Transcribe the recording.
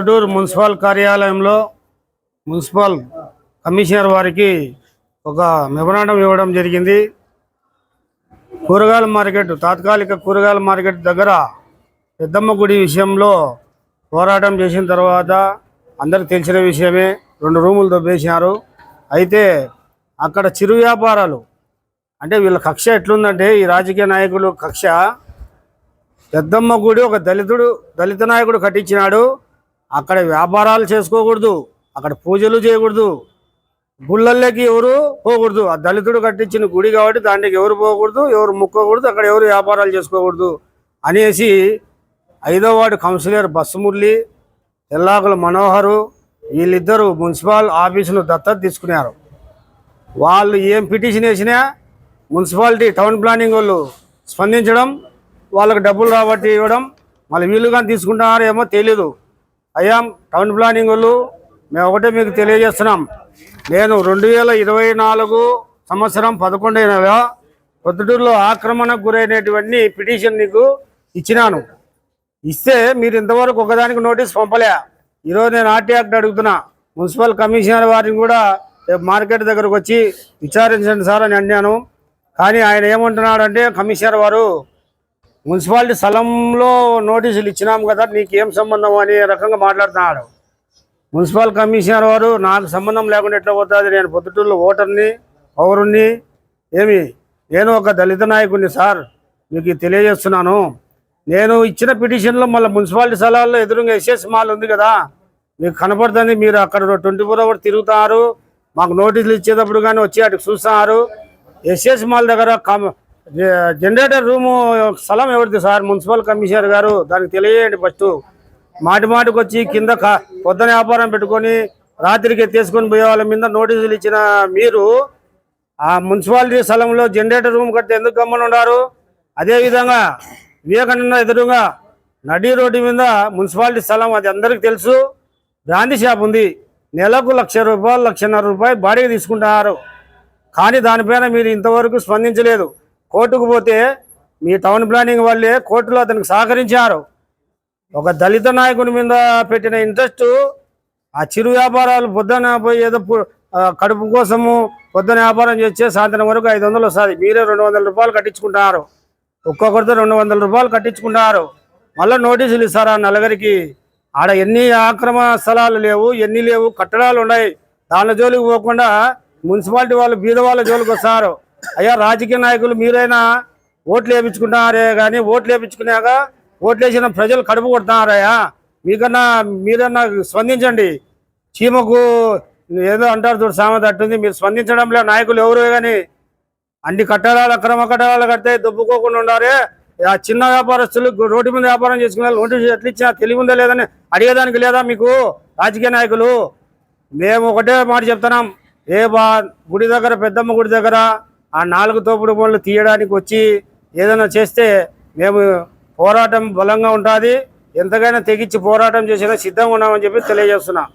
Proddatur municipal కార్యాలయంలో municipal commissioner వారికి ఒక మెమరాండం ఇవ్వడం జరిగింది. కూరగాయల మార్కెట్ తాత్కాలిక కూరగాయల మార్కెట్ దగ్గర పెద్దమ్మ గుడి విషయంలో పోరాటం చేసిన తర్వాత అందరికి తెలిసిన విషయమే. రెండు రూములు దొబ్బేసినారు. అయితే అక్కడ చిరు వ్యాపారాలు అంటే వీళ్ళ కక్ష ఎట్లుందంటే ఈ రాజకీయ నాయకులు కక్ష పెద్దమ్మ గుడి ఒక దళితుడు దళిత నాయకుడు కట్టించినాడు. అక్కడ వ్యాపారాలు చేసుకోకూడదు అక్కడ పూజలు చేయకూడదు. గుళ్ళల్లోకి ఎవరు పోకూడదు. ఆ దళితుడు కట్టించిన గుడి కాబట్టి దాంట్లోకి ఎవరు పోకూడదు ఎవరు ముక్కకూడదు అక్కడ ఎవరు వ్యాపారాలు చేసుకోకూడదు అనేసి ఐదో వార్డు కౌన్సిలర్ బస్సుమురళి తెల్లాకుల మనోహరు వీళ్ళిద్దరూ మున్సిపల్ ఆఫీసును దత్తత తీసుకున్నారు. వాళ్ళు ఏం పిటిషన్ వేసినా మున్సిపాలిటీ టౌన్ ప్లానింగ్ వాళ్ళు స్పందించడం వాళ్ళకి డబ్బులు రాబట్టి ఇవ్వడం మళ్ళీ వీళ్ళు కానీ తీసుకుంటున్నారేమో తెలీదు. అయ్యా. టౌన్ ప్లానింగ్ వాళ్ళు మేము ఒకటే మీకు తెలియజేస్తున్నాం. నేను రెండు వేల ఇరవై నాలుగు సంవత్సరం పదకొండు నెల పొద్దుటూరులో ఆక్రమణకు గురైనటువంటి పిటిషన్ నీకు ఇచ్చినాను. ఇస్తే మీరు ఇంతవరకు ఒకదానికి నోటీస్ పంపలే. ఈరోజు నేను ఆర్టీ యాక్ట్ అడుగుతున్నా. మున్సిపల్ కమిషనర్ వారిని కూడా రేపు మార్కెట్ దగ్గరకు వచ్చి విచారించండి సార్ అని అన్నాను. కానీ ఆయన ఏమంటున్నాడంటే కమిషనర్ వారు మున్సిపాలిటీ స్థలంలో నోటీసులు ఇచ్చినాం కదా నీకు ఏం సంబంధం అనే రకంగా మాట్లాడుతున్నాడు. మున్సిపల్ కమిషనర్ వారు నాకు సంబంధం లేకుండా ఎట్లా పోతుంది నేను పొద్దుటూరులో ఓటర్ని పౌరుణ్ణి ఏమి? నేను ఒక దళిత నాయకుడిని సార్ మీకు తెలియజేస్తున్నాను. నేను ఇచ్చిన పిటిషన్లో మళ్ళీ మున్సిపాలిటీ స్థలాల్లో ఎదురుగా ఎస్ఎస్ మాల్ ఉంది కదా మీకు కనపడుతుంది మీరు అక్కడ ట్వంటీ ఫోర్ అవర్ తిరుగుతారు మాకు నోటీసులు ఇచ్చేటప్పుడు కానీ వచ్చి అటు చూస్తున్నారు ఎస్ఎస్ మాల్ దగ్గర కమ- జనరేటర్ రూము స్థలం ఎవరిది సార్? మున్సిపల్ కమిషనర్ గారు. దానికి తెలియజేయండి ఫస్ట్. మాటి మాటికి వచ్చి కింద క- పొద్దున వ్యాపారం పెట్టుకొని రాత్రికి ఎత్తేసుకొని పోయే వాళ్ళ మీద నోటీసులు ఇచ్చిన మీరు ఆ మున్సిపాలిటీ స్థలంలో జనరేటర్ రూమ్ కడితే ఎందుకు గమ్మని ఉన్నారు అదేవిధంగా వివేకానంద ఎదురుగా నడి రోడ్డు మీద మున్సిపాలిటీ స్థలం అది అందరికీ తెలుసు. బ్రాంతి షాప్ ఉంది. నెలకు లక్ష రూపాయలు లక్షన్నర రూపాయలు బాడీకి తీసుకుంటున్నారు కానీ దానిపైన మీరు ఇంతవరకు స్పందించలేదు. కోర్టుకు పోతే మీ టౌన్ ప్లానింగ్ వాళ్ళే కోర్టులో అతనికి సహకరించారు. ఒక దళిత నాయకుని మీద పెట్టిన ఇంట్రెస్ట్ ఆ చిరు వ్యాపారాలు పొద్దున పోయి ఏదో కడుపు కోసము పొద్దున వ్యాపారం చేస్తే సాయంత్రం వరకు ఐదు వందలు వస్తుంది. మీరే రెండు వందల రూపాయలు కట్టించుకుంటున్నారు ఒక్కొక్కరితో రెండు వందల రూపాయలు కట్టించుకుంటున్నారు మళ్ళీ నోటీసులు ఇస్తారా ఆ నలుగురికి? ఆడ ఎన్ని ఆక్రమ స్థలాలు లేవు ఎన్ని లేవు కట్టడాలు ఉన్నాయి. దాని జోలికి పోకుండా మున్సిపాలిటీ వాళ్ళు బీద వాళ్ళ జోలికి వస్తారు. అయ్యా రాజకీయ నాయకులు మీరైనా ఓట్లు వేయించుకుంటున్నారే కానీ ఓట్లు వేయించుకున్నాక ఓట్లు వేసిన ప్రజలు కడుపు కొడుతున్నారయ్యా. మీకన్నా మీరన్నా స్పందించండి. చీమకు ఏదో అంటారు చూడు సామెత అట్టుంది మీరు స్పందించడంలో నాయకులు ఎవరు కానీ అన్ని కట్టడాలు అక్రమ కట్టడాలు కడితే దొబ్బుకోకుండా ఉండారే. ఆ చిన్న వ్యాపారస్తులు రోడ్డు మీద వ్యాపారం చేసుకునే ఒంటి ఎట్లు ఎట్లా ఇచ్చినా తెలివి ఉందా లేదని అడిగేదానికి లేదా మీకు రాజకీయ నాయకులు? మేము ఒకటే మాట చెప్తున్నాం. ఏ బా గుడి దగ్గర పెద్దమ్మ గుడి దగ్గర ఆ నాలుగు తోపుడు పనులు తీయడానికి వచ్చి ఏదైనా చేస్తే మేము పోరాటం బలంగా ఉంటుంది. ఎంతగానో తెగించి పోరాటం చేసినా సిద్ధంగా ఉన్నామని చెప్పి తెలియజేస్తున్నాం.